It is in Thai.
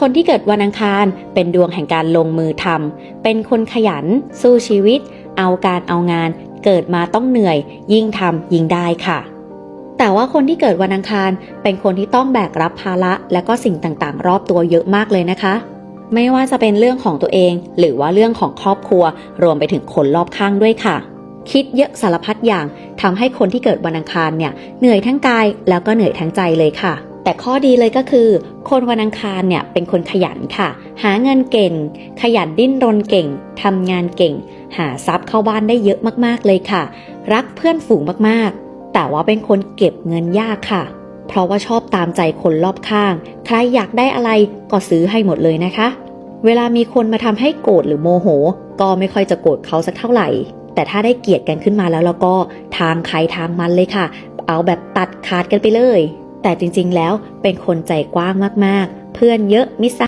คนที่เกิดวันอังคารเป็นดวงแห่งการลงมือทำเป็นคนขยัน สู้ชีวิต เอาการเอางาน เกิดมาต้องเหนื่อย ยิ่งทำยิ่งได้ค่ะ แต่ว่าคนที่เกิดวันอังคารเป็นคนที่ต้องแบกรับภาระและก็สิ่งต่างๆ รอบตัวเยอะมากเลยนะคะ ไม่ว่าจะเป็นเรื่องของตัวเอง หรือว่าเรื่องของครอบครัว รวมไปถึงคนรอบข้างด้วยค่ะ คิดเยอะสารพัดอย่างทำให้คนที่เกิดวันอังคารเนี่ยเหนื่อยทั้งกายแล้วก็เหนื่อยทั้งใจเลยค่ะ แต่ข้อดีเลยก็คือ คนวันอังคารเนี่ยเป็นคนขยันค่ะ หาเงินเก่ง ขยันดิ้นรนเก่งทำงานเก่ง หาทรัพย์เข้าบ้านได้เยอะมากๆเลยค่ะ รักเพื่อนฝูงมากๆ แต่ว่าเป็นคนเก็บเงินยากค่ะ เพราะว่าชอบตามใจคนรอบข้าง ใครอยากได้อะไรก็ซื้อให้หมดเลยนะคะ เวลามีคนมาทำให้โกรธหรือโมโห ก็ไม่ค่อยจะโกรธเขาสักเท่าไหร่ แต่ถ้าได้เกลียดกันขึ้นมาแล้วแล้วก็ทางใครทางมันเลยค่ะ เอาแบบตัดขาดกันไปเลย แต่จริงๆแล้วเป็นคนใจกว้างมากๆ เพื่อนเยอะมิส